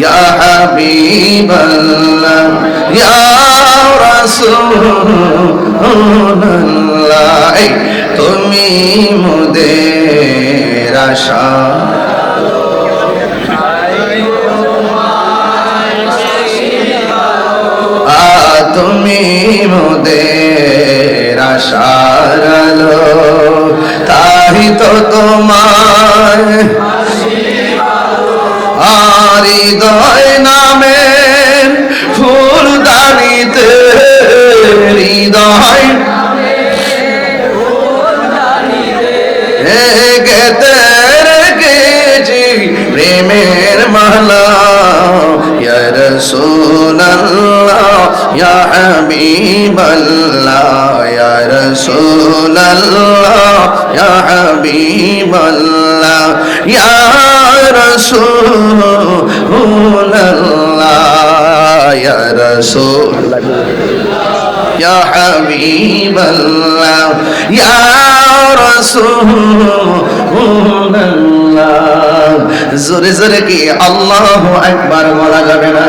ইয়া হাবিবাল্লাহ ইয়া রাসূলুল্লাহ এই তুমি মোদের আশা তুমি মোদের আশার আলো তাই তো তোমার গেতে রেখেছি প্রেমের মালা। রাসূলুল্লাহ, ইয়া হাবিবাল্লাহ, ইয়া রাসূলুল্লাহ, ইয়া হাবিবাল্লাহ, ইয়া রাসূলুল্লাহ, ইয়া রাসূল يا حبيب الله يا رسول الله زر زر کی اللہ اکبر بولا جانا